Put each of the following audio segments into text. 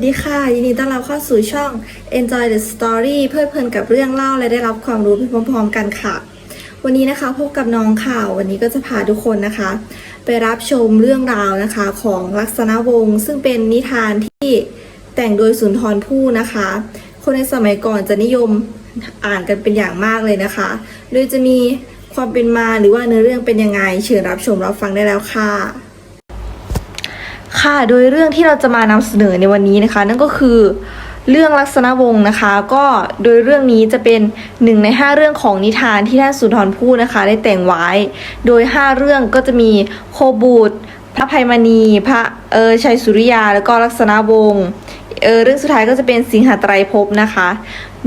วัสดีค่ะ ยินดีต้อนรับเข้าสู่ช่อง Enjoy the Story เพลิดเพลินกับเรื่องเล่าและได้รับความรู้ไปพร้อมๆกันค่ะ วันนี้นะคะพบกับน้องข่าว วันนี้ก็จะพาทุกคนนะคะ ไปรับชมเรื่องราวนะคะของลักษณะวงศ์ซึ่งเป็นนิทานที่แต่งโดยสุนทรภู่นะคะ คนในสมัยก่อนจะนิยมอ่านกันเป็นอย่างมากเลยนะคะ โดยจะมีความเป็นมาหรือว่าเนื้อเรื่องเป็นยังไง เชิญรับชมรับฟังได้แล้วค่ะ ค่ะ โดยเรื่องที่เราจะมานำเสนอในวันนี้นะคะ นั่นก็คือเรื่องลักษณะวงศ์นะคะ ก็โดยเรื่องนี้จะเป็นหนึ่งใน 5 เรื่องของนิทานที่ท่านสุนทรภู่นะคะ ได้แต่งไว้ โดย 5 เรื่องก็จะมีโคบูตรพระภัยมณี พระเออชัยสุริยา แล้วก็ลักษณะวงศ์เออเรื่องสุดท้ายก็จะเป็นสิงหาไตรภพนะคะ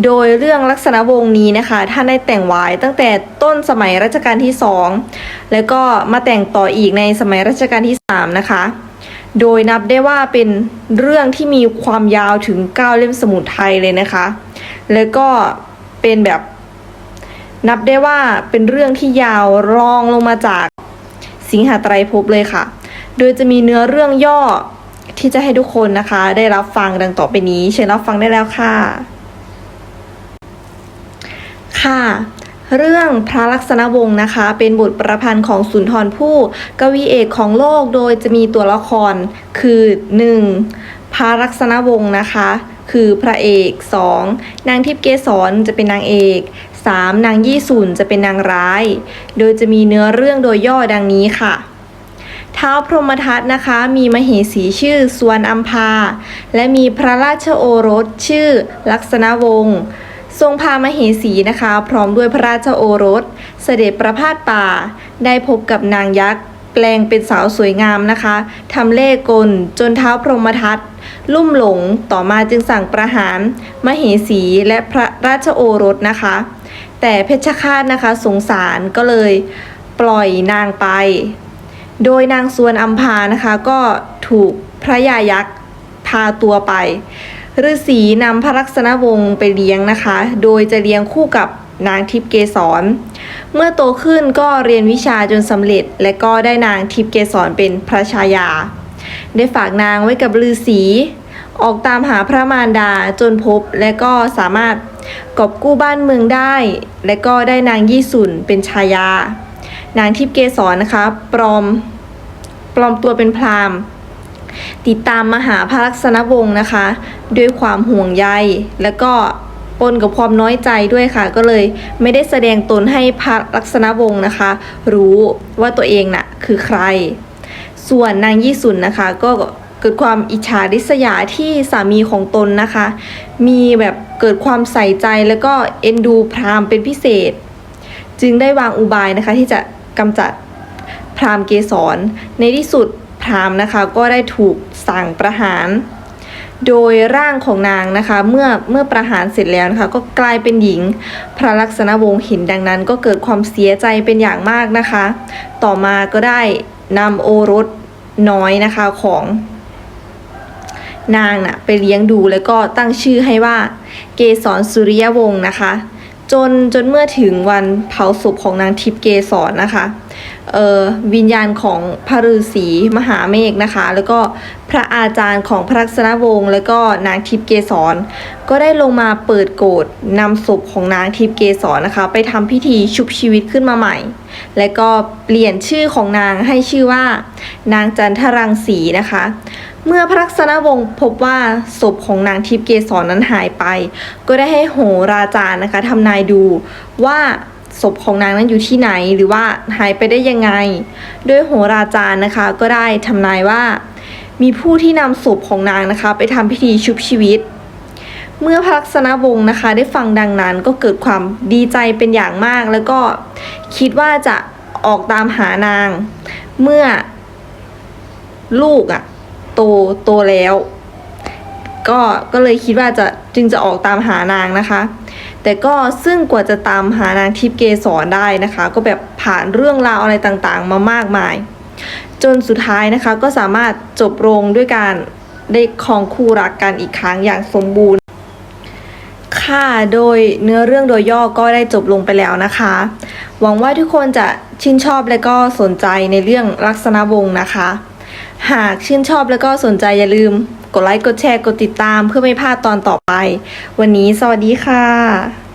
โดยเรื่องลักษณะวงศ์นี้นะคะ ท่านได้แต่งไว้ตั้งแต่ต้นสมัยรัชกาลที่สองแล้วก็มาแต่งต่ออีกในสมัยรัชกาลที่สามนะคะ โดยนับได้ว่าเป็นเรื่องที่มีความยาวถึง 9 เล่มสมุดไทยเลยนะคะ แล้วก็เป็นแบบนับได้ว่าเป็นเรื่องที่ยาวรองลงมาจากสิงหาไตรภพเลยค่ะ โดยจะมีเนื้อเรื่องย่อที่จะให้ทุกคนนะคะ ได้รับฟังดังต่อไปนี้ เชิญรับฟังได้แล้วค่ะ ค่ะ เรื่องพระลักษณวงศ์นะคะ เป็นบทประพันธ์ของสุนทรภู่กวีเอกของโลกโดยจะมีตัวละครคือ 1. พระลักษณวงศ์นะคะ คือพระเอก 2. นางทิพย์เกษรจะเป็นนางเอก 3. นางยี่สุนจะเป็นนางร้าย โดยจะมีเนื้อเรื่องโดยย่อดังนี้ค่ะท้าวพรหมทัตนะคะ มีมเหสีชื่อสวนอัมพา และมีพระราชโอรสชื่อลักษณวงศ์ ทรงพามเหสีนะคะ พร้อมด้วยพระราชโอรส เสด็จประพาสป่า ได้พบกับนางยักษ์แปลงเป็นสาวสวยงามนะคะทำเล่กลจนเท้าพรหมทัตลุ่มหลงต่อมาจึงสั่งประหาร มเหสีและพระราชโอรสนะคะ แต่เพชฌฆาตนะคะสงสารก็เลยปล่อยนางไป โดยนางสวนอัมพานะคะก็ถูกพระยายักษ์พาตัวไป ฤาษีนำพระลักษณะวงศ์ไปเลี้ยงนะคะ โดยจะเลี้ยงคู่กับนางทิพย์เกษร เมื่อโตขึ้นก็เรียนวิชาจนสำเร็จ และก็ได้นางทิพย์เกษรเป็นพระชายา ได้ฝากนางไว้กับฤาษีออกตามหาพระมารดาจนพบและก็สามารถกอบกู้บ้านเมืองได้ และก็ได้นางยี่สุนเป็นชายา นางทิพย์เกษรนะคะปลอมปลอมตัวเป็นพราหมณ์ ติดตามมาหาพระลักษณวงศ์นะคะ ด้วยความห่วงใยและก็ปนกับความน้อยใจด้วยค่ะ ก็เลยไม่ได้แสดงตนให้พระลักษณวงศ์นะคะ รู้ว่าตัวเองน่ะคือใคร ส่วนนางยี่สุนนะคะ ก็เกิดความอิจฉาริษยาที่สามีของตนนะคะ มีแบบเกิดความใส่ใจแล้วก็เอ็นดูพราหมณ์เป็นพิเศษ จึงได้วางอุบายนะคะที่จะกำจัดพราหมณ์เกษรในที่สุด พราหมณ์นะคะ ก็ได้ถูกสั่งประหาร โดยร่างของนางนะคะ เมื่อเมื่อประหารเสร็จแล้วนะคะ ก็กลายเป็นหญิง พระลักษณะวงศ์เห็นดังนั้น ก็เกิดความเสียใจเป็นอย่างมากนะคะ ต่อมาก็ได้นำโอรสน้อยนะคะของนางน่ะไปเลี้ยงดูแล้วก็ตั้งชื่อให้ว่าเกษรสุริยวงศ์นะคะ จนจนเมื่อถึงวันเผาศพของนางทิพย์เกษรนะคะเอ่อวิญญาณของพระฤาษีมหาเมฆนะคะ แล้วก็พระอาจารย์ของพระลักษณวงศ์แล้วก็นางทิพย์เกษรก็ได้ลงมาเปิดโกรธนำศพของนางทิพย์เกษรนะคะ ไปทำพิธีชุบชีวิตขึ้นมาใหม่ และก็เปลี่ยนชื่อของนางให้ชื่อว่า นางจันทรังสีนะคะ เมื่อพระลักษณะวงศ์พบว่าศพของนางทิพย์เกษรนั้นหายไป ก็ได้ให้โหราจารย์นะคะทำนายดูว่าศพของนางนั้นอยู่ที่ไหนหรือว่าหายไปได้ยังไง โดยโหราจารย์นะคะก็ได้ทำนายว่า มีผู้ที่นำศพของนางนะคะ ไปทำพิธีชุบชีวิต เมื่อพระลักษณะวงศ์นะคะ ได้ฟังดังนั้นก็เกิดความดีใจเป็นอย่างมาก แล้วก็คิดว่าจะออกตามหานาง เมื่อลูกอะ่ะ โตโตแล้ว ก็ก็เลยคิดว่าจะจึงจะออกตามหานางนะคะ แต่ก็ซึ่งกว่าจะตามหานางทิพย์เกษรได้นะคะ ก็แบบผ่านเรื่องราวอะไรต่างๆ มามากมาย จนสุดท้ายนะคะก็สามารถจบลงด้วยการได้ครองคู่รักกันอีกครั้งอย่างสมบูรณ์ค่ะโดยเนื้อเรื่องโดยย่อก็ได้จบลงไปแล้วนะคะ หวังว่าทุกคนจะชื่นชอบและก็สนใจในเรื่องลักษณะวงนะคะ หากชื่นชอบและก็สนใจอย่าลืม กดไลค์ กดแชร์ กดติดตามเพื่อไม่พลาดตอนต่อไป วันนี้สวัสดีค่ะ